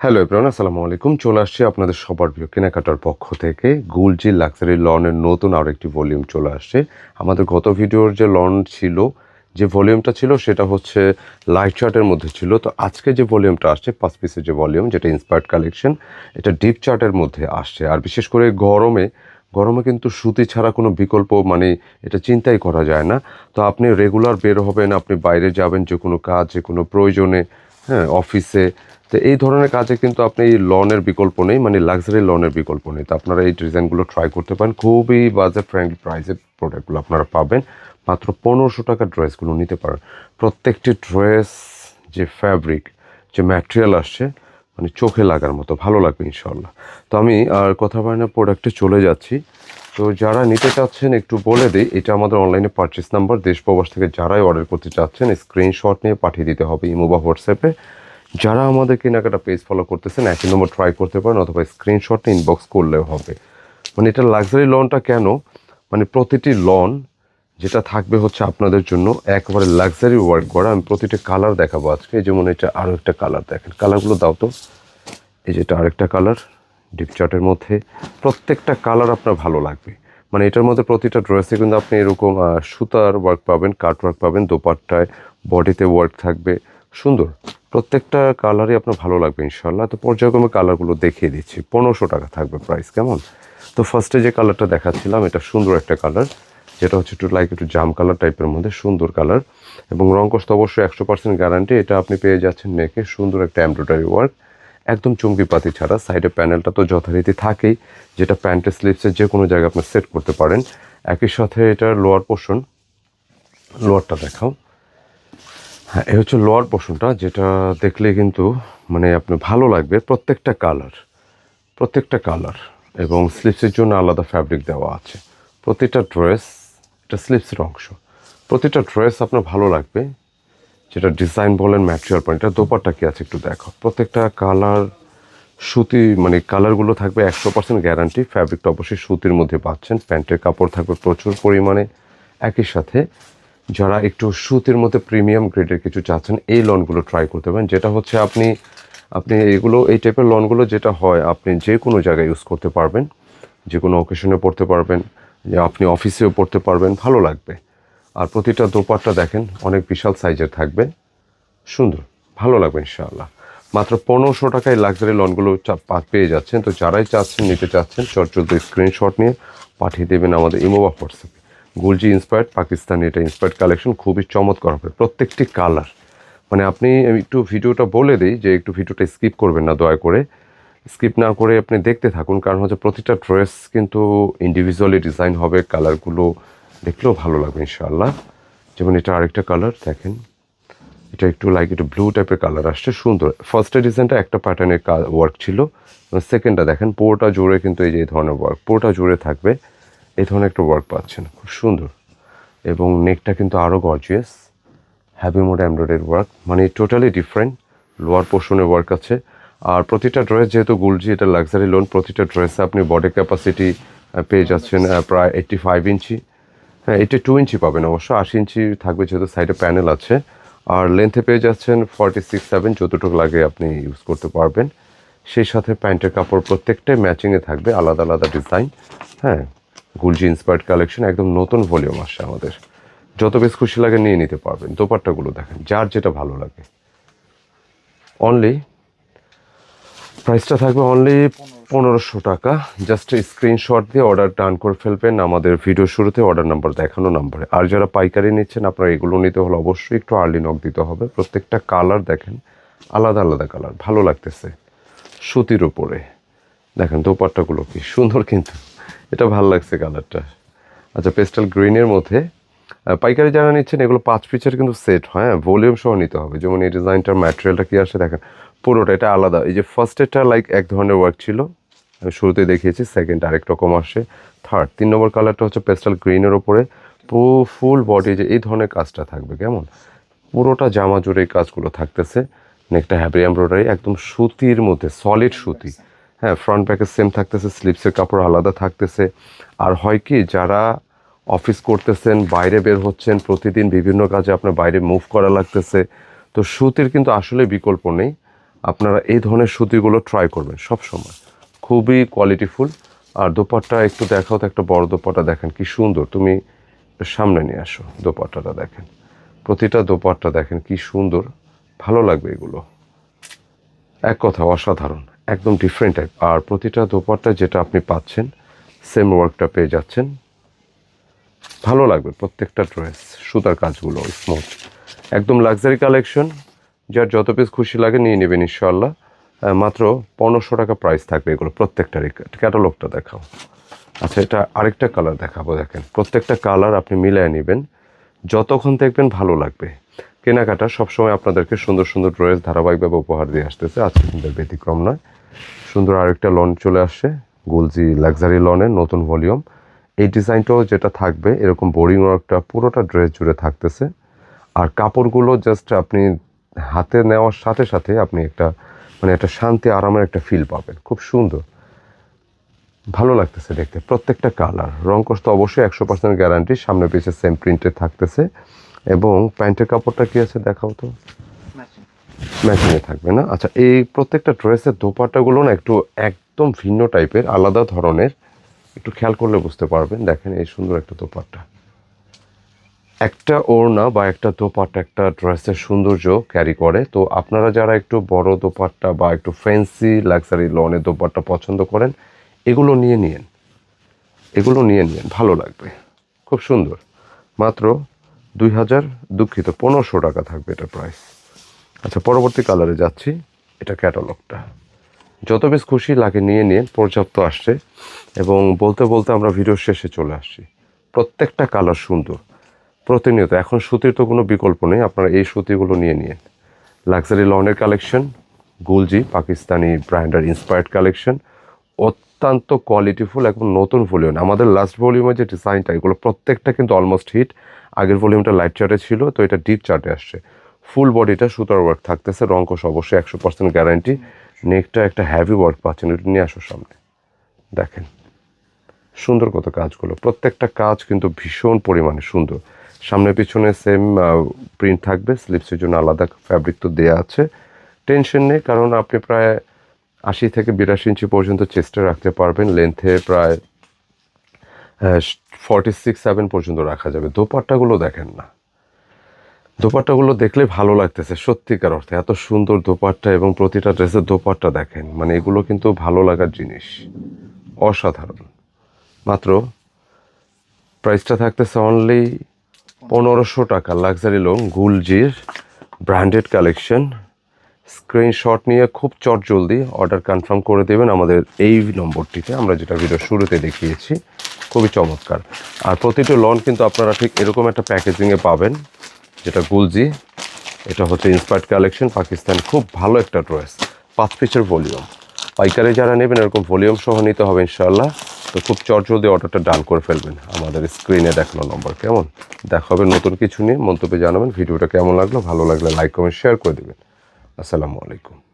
Hello এব্রান আসসালামু আলাইকুম চলে আসছি আপনাদের সবার প্রিয় কেনাকাটার পক্ষ থেকে। গুলজি লাক্সারি লনের নতুন আরও একটি ভলিউম চলে আসছে। আমাদের গত ভিডিওর যে লন ছিল, যে ভলিউমটা ছিল, সেটা হচ্ছে লাইট চার্টের মধ্যে ছিল। তো আজকে যে ভলিউমটা আসছে, পাঁচ পিসের যে ভলিউম যেটা ইন্সপায়ার্ড কালেকশন এটা ডিপ চার্টের মধ্যে আসছে। আর বিশেষ করে গরমে গরমে কিন্তু সুতি ছাড়া কোনো বিকল্প মানে এটা চিন্তাই করা যায় না। তো আপনি রেগুলার বের হবেন, আপনি বাইরে যাবেন যে কোনো কাজ যে কোনো প্রয়োজনে হ্যাঁ অফিসে তো এই ধরনের কাজে কিন্তু আপনি লনের বিকল্প নেই মানে লাক্সারি লনের বিকল্প নেই। তো আপনারা এই ডিজাইনগুলো ট্রাই করতে পারেন। খুবই বাজেট ফ্রেন্ডলি প্রাইসের প্রোডাক্টগুলো আপনারা পাবেন। মাত্র পনেরোশো টাকার ড্রেসগুলো নিতে পারেন। প্রত্যেকটি ড্রেস যে ফ্যাব্রিক যে ম্যাটেরিয়াল আসছে মানে চোখে লাগার মতো, ভালো লাগবে ইনশাল্লাহ তো আমি আর কথা বলে না প্রোডাক্টে চলে যাচ্ছি। তো যারা নিতে চাচ্ছেন, একটু বলে দিই, এটা আমাদের অনলাইনে পারচেস নাম্বার দেশ প্রবাস থেকে যারাই অর্ডার করতে চাচ্ছেন স্ক্রিনশট নিয়ে পাঠিয়ে দিতে হবে ইমো বা হোয়াটসঅ্যাপে যারা আমাদের কেনাকাটা পেজ ফলো করতেছেন একই নম্বর ট্রাই করতে পারেন অথবা স্ক্রিনশট ইনবক্স করলেও হবে। মানে এটা লাক্সারি লনটা কেন? মানে প্রতিটি লন যেটা থাকবে হচ্ছে আপনাদের জন্য একেবারে লাক্সারি ওয়ার্ক করা। আমি প্রতিটা কালার দেখাবো আজকে। যেমন এটা আরও একটা কালার দেখেন। কালারগুলো দাও তো। এই যেটা আরেকটা কালার ডিপ চার্টের মধ্যে। প্রত্যেকটা কালার আপনার ভালো লাগবে। মানে এটার মধ্যে প্রতিটা ড্রেসে কিন্তু আপনি এরকম সুতার ওয়ার্ক পাবেন কাট ওয়ার্ক পাবেন, দোপাট্টায় বডিতে ওয়ার্ক থাকবে। সুন্দর। প্রত্যেকটা কালারই আপনার ভালো লাগবে ইনশাল্লাহ তো পর্যায়ক্রমে কালারগুলো দেখিয়ে দিচ্ছি। পনেরোশো টাকা থাকবে প্রাইস কেমন? তো ফার্স্টে যে কালারটা দেখাচ্ছিলাম, এটা সুন্দর একটা কালার যেটা হচ্ছে একটু লাইক একটু জাম কালার টাইপের মধ্যে সুন্দর কালার এবং রং কষ্ট অবশ্যই একশো পার্সেন্ট গ্যারান্টি এটা আপনি পেয়ে যাচ্ছেন নেকে সুন্দর একটা এমব্রয়ডারি ওয়ার্ক একদম চুমকি পাতি ছাড়া। সাইডে প্যানেলটা তো যথারীতি থাকেই, যেটা প্যান্টের স্লিপসের যে কোনো জায়গায় আপনি সেট করতে পারেন। একই সাথে এটার লোয়ার পোর্শন লোয়ারটা দেখাও। এ হচ্ছে লোয়ার পোর্শনটা যেটা দেখলে কিন্তু মানে আপনার ভালো লাগবে। প্রত্যেকটা কালার প্রত্যেকটা কালার এবং স্লিপসের জন্য আলাদা ফ্যাব্রিক দেওয়া আছে। প্রতিটা ড্রেস এটা স্লিপসের অংশ। প্রতিটা ড্রেস আপনার ভালো লাগবে। যেটা ডিজাইন বলেন ম্যাটেরিয়াল বলেন এটা দোপারটা কি আছে একটু দেখো। প্রত্যেকটা কালার, সুতি মানে কালারগুলো থাকবে একশো পার্সেন্ট গ্যারান্টি ফ্যাব্রিকটা অবশ্যই সুতির মধ্যে পাচ্ছেন। প্যান্টের কাপড় থাকবে প্রচুর পরিমাণে। একই সাথে যারা একটু সুতির মধ্যে প্রিমিয়াম গ্রেডের কিছু চাচ্ছেন, এই লনগুলো ট্রাই করতে পারেন। যেটা হচ্ছে আপনি আপনি এগুলো, এই টাইপের লনগুলো যেটা হয়, আপনি যে কোনো জায়গায় ইউজ করতে পারবেন। যে কোনো অকেশনে পড়তে পারবেন, যে আপনি অফিসেও পড়তে পারবেন, ভালো লাগবে। আর প্রতিটা দোপাট্টা দেখেন, অনেক বিশাল সাইজের থাকবে। সুন্দর, ভালো লাগবে ইনশাআল্লাহ। মাত্র পনেরোশো টাকায় লাক্সারি লনগুলো পেয়ে যাচ্ছেন। তো যারাই চাচ্ছেন, নিতে চাচ্ছেন চটচলতে স্ক্রিনশট নিয়ে পাঠিয়ে দেবেন আমাদের ইমো বা হোয়াটসঅ্যাপে গুলজি ইন্সপায়ার্ড পাকিস্তানি এটা ইন্সপায়ার্ড কালেকশন খুবই চমৎকার হবে। প্রত্যেকটি কালার মানে আপনি একটু ভিডিওটা বলে দিই যে একটু ভিডিওটা স্কিপ করবেন না, দয়া করে। স্কিপ না করে আপনি দেখতে থাকুন, কারণ হচ্ছে প্রতিটা ড্রেস কিন্তু ইন্ডিভিজুয়ালি ডিজাইন হবে কালারগুলো দেখলেও ভালো লাগবে, ইনশাআল্লাহ। যেমন এটা আরেকটা কালার দেখেন। এটা একটু লাইক একটু ব্লু টাইপের কালার আসছে, সুন্দর। ফার্স্টের ডিজাইনটা একটা প্যাটার্নের ওয়ার্ক ছিল। সেকেন্ডটা দেখেন, পুরোটা জুড়ে কিন্তু এই যে ধরনের ওয়ার্ক পুরোটা জুড়ে থাকবে। এই ধরনের একটা ওয়ার্ক পাচ্ছেন, খুব সুন্দর। এবং নেকটা কিন্তু আরও gorgeous heavy mode embroidery work মানে টোটালি ডিফারেন্ট লোয়ার পোর্শনের ওয়ার্ক আছে। আর প্রতিটা ড্রেস যেহেতু গুলজি এটা লাক্সারি লোন প্রতিটা ড্রেসে আপনি বডি ক্যাপাসিটি পেয়ে যাচ্ছেন প্রায় এইট্টি ফাইভ ইঞ্চি। হ্যাঁ এইটি টু ইঞ্চি পাবেন অবশ্য, আশি ইঞ্চি থাকবে যেহেতু সাইডে প্যানেল আছে। আর লেন্থে পেয়ে যাচ্ছেন ফর্টি সিক্স সেভেন যতটুকু লাগে আপনি ইউজ করতে পারবেন। সেই সাথে প্যান্টের কাপড় প্রত্যেকটাই ম্যাচিংয়ে থাকবে, আলাদা আলাদা ডিজাইন হ্যাঁ গুলজি ইন্সপায়ার্ড কালেকশন একদম নতুন ভলিউম আসছে আমাদের। যত বেশ খুশি লাগে নিয়ে নিতে পারবেন। দোপাট্টাগুলো দেখেন, যার যেটা ভালো লাগে। অনলি প্রাইসটা থাকবে অনলি পনেরোশো টাকা। জাস্ট স্ক্রিনশট দিয়ে অর্ডার ডান করে ফেলবেন। আমাদের ভিডিও শুরুতে অর্ডার নাম্বার দেখানো নাম্বারে আর যারা পাইকারি নিচ্ছেন, আপনারা এগুলো নিতে হলে অবশ্যই একটু আর্লি নক দিতে হবে। প্রত্যেকটা কালার দেখেন, আলাদা আলাদা কালার ভালো লাগতেছে সুতির উপরে। দেখেন দোপাট্টাগুলো কি সুন্দর কিন্তু। এটা ভালো লাগছে কালারটা। আচ্ছা পেস্টাল গ্রিনের মধ্যে পাইকারি যারা নিচ্ছেন, এগুলো পাঁচ পিসের কিন্তু সেট হয় ভলিউম সহ নিতে হবে। যেমন এই ডিজাইনটার ম্যাটেরিয়ালটা কী আসে দেখেন, পুরোটা এটা আলাদা। এই যে ফার্স্ট এটা লাইক এক ধরনের ওয়ার্ক ছিল, আমি শুরুতে দেখিয়েছি সেকেন্ড আরেক রকম আসে। থার্ড তিন নম্বর কালারটা হচ্ছে পেস্টাল গ্রিনের ওপরে পুরো ফুল বডি যে এই ধরনের কাজটা থাকবে, কেমন? পুরোটা জামা জুড়ে এই কাজগুলো থাকতেছে। নেকটা হ্যাভি এমব্রয়ডারি, একদম সুতির মধ্যে সলিড সুতি। হ্যাঁ ফ্রন্ট ব্যাকের সেম থাকতেছে স্লিপসের কাপড় আলাদা থাকতেছে। আর হয় কি, যারা অফিস করতেছেন, বাইরে বের হচ্ছেন, প্রতিদিন বিভিন্ন কাজে আপনার বাইরে মুভ করা লাগতেছে। তো সুতির কিন্তু আসলে বিকল্প নেই। আপনারা এই ধরনের সুতিগুলো ট্রাই করবেন সব সময়। খুবই কোয়ালিটিফুল আর দোপাট্টা একটু দেখাও তো, একটা বড় দোপাট্টা দেখেন, কি সুন্দর। তুমি সামনে নিয়ে আসো, দোপাট্টাটা দেখেন। প্রতিটা দোপাট্টা দেখেন, কি সুন্দর। ভালো লাগবে এগুলো। এক কথা অসাধারণ। একদম ডিফারেন্ট টাইপ আর প্রতিটা দোপাট্টা যেটা আপনি পাচ্ছেন সেম ওয়ার্কটা পেয়ে যাচ্ছেন। ভালো লাগবে প্রত্যেকটা ড্রেস সুতার কাজগুলো স্মুথ একদম লাক্সারি কালেকশন যার যত পিস খুশি লাগে নিয়ে নেবেন ইনশাল্লাহ মাত্র পনেরোশো টাকা প্রাইস থাকবে এগুলো প্রত্যেকটারই ক্যাটালগটা দেখাও। আচ্ছা এটা আরেকটা কালার দেখাবো, দেখেন। প্রত্যেকটা কালার আপনি মিলিয়ে নেবেন। যতক্ষণ দেখবেন ভালো লাগবে। কেনাকাটা সবসময় আপনাদেরকে সুন্দর সুন্দর ড্রেস ধারাবাহিকভাবে উপহার দিয়ে আসতেছে। আজকে কিন্তু ব্যতিক্রম নয়। সুন্দর আরেকটা লন চলে আসছে, গুলজি লাক্সারি লনের নতুন ভলিউম। এই ডিজাইনটাও যেটা থাকবে, এরকম বোরিং ওয়ার্কটা পুরোটা ড্রেস জুড়ে থাকতেছে। আর কাপড়গুলো জাস্ট আপনি হাতে নেওয়ার সাথে সাথে আপনি একটা মানে একটা শান্তি, আরামের একটা ফিল পাবেন। খুব সুন্দর। ভালো লাগতেছে দেখতে। প্রত্যেকটা কালার রং কষ্ট অবশ্যই একশো পার্সেন্ট গ্যারান্টি সামনে পিছিয়ে সেম প্রিন্টে থাকতেছে। এবং প্যান্টের কাপড়টা কি আছে দেখাও তো? ম্যাচিংয়ে থাকবে না? আচ্ছা এই প্রত্যেকটা ড্রেসের দোপাট্টাগুলো না একটু একদম ভিন্ন টাইপের আলাদা ধরনের। একটু খেয়াল করলে বুঝতে পারবেন। দেখেন এই সুন্দর একটা দোপাট্টা। একটা ওড়না বা একটা দোপাট্টা একটা ড্রেসের সৌন্দর্য ক্যারি করে। তো আপনারা যারা একটু বড় দোপাট্টা বা একটু ফ্যান্সি লাক্সারি লনের দোপাট্টা পছন্দ করেন এগুলো নিয়ে নিন এগুলো নিয়ে নিন ভালো লাগবে। খুব সুন্দর। মাত্র দুই হাজার, দুঃখিত, পনেরোশো টাকা থাকবে এটা প্রাইস আচ্ছা পরবর্তী কালারে যাচ্ছি। এটা ক্যাটালগটা যত বেশ খুশি লাগে নিয়ে নিয়ে পর্যাপ্ত আসছে এবং বলতে বলতে আমরা ভিডিও শেষে চলে আসছি। প্রত্যেকটা কালার সুন্দর। প্রতিনিয়ত, এখন সুতির তো কোনো বিকল্প নেই, আপনারা এই সুতিগুলো নিয়ে নিন। লাক্সারি লনের কালেকশন গুলজি পাকিস্তানি ব্র্যান্ডের ইন্সপায়ার্ড কালেকশন অত্যন্ত কোয়ালিটিফুল এবং নতুন ভলিউম আমাদের লাস্ট ভলিউমে যে ডিজাইনটা এগুলো প্রত্যেকটা কিন্তু অলমোস্ট হিট আগের ভলিউমটা লাইট চার্টে ছিল, তো এটা ডিপ চার্টে আসছে। ফুল বডিটা সুতার ওয়ার্ক থাকতেছে রঙ্কশ অবশ্যই একশো পার্সেন্ট গ্যারান্টি নেকটা একটা হ্যাভি ওয়ার্ক পাচ্ছেন, এটা নিয়ে আসো সামনে। দেখেন, সুন্দর কত কাজগুলো। প্রত্যেকটা কাজ কিন্তু ভীষণ পরিমাণে সুন্দর। সামনে পিছনে সেম প্রিন্ট থাকবে স্লিপসের জন্য আলাদা ফ্যাব্রিক তো দেওয়া আছে। টেনশন নেই, কারণ আপনি প্রায় আশি থেকে বিরাশি ইঞ্চি পর্যন্ত চেস্টে রাখতে পারবেন। লেন্থে প্রায় ফর্টি সিক্স সেভেন পর্যন্ত রাখা যাবে। দোপাট্টাগুলো দেখেন না। দোপাট্টাগুলো দেখলে ভালো লাগতেছে, সত্যিকার অর্থে। এত সুন্দর দোপাট্টা এবং প্রতিটা ড্রেসের দোপাট্টা দেখেন। মানে এগুলো কিন্তু ভালো লাগার জিনিস। অসাধারণ। মাত্র প্রাইসটা থাকতেছে অনলি পনেরোশো টাকা। লাক্সারি লোন গুলজির ব্র্যান্ডেড কালেকশন স্ক্রিনশট নিয়ে খুব চট জলদি অর্ডার কনফার্ম করে দেবেন আমাদের এই নম্বরটিতে। আমরা যেটা ভিডিও শুরুতে দেখিয়েছি, খুবই চমৎকার। আর প্রতিটি লন কিন্তু আপনারা ঠিক এরকম একটা প্যাকেজিংয়ে পাবেন, যেটা গুলজি। এটা হচ্ছে ইন্সপায়ার্ড কালেকশন পাকিস্তান খুব ভালো একটা ড্রেস পাঁচ পিসের ভলিউম পাইকারে যারা নেবেন, এরকম ভলিউম সহ নিতে হবে ইনশাল্লাহ তো খুব চট জলদি অর্ডারটা ডান করে ফেলবেন। আমাদের স্ক্রিনে দেখানো নম্বর কেমন? দেখা হবে নতুন কিছু নিয়ে, মন্তব্যে জানাবেন। ভিডিওটা কেমন লাগল? ভালো লাগলে লাইক কমেন্ট শেয়ার করে দেবেন। আসসালামু আলাইকুম।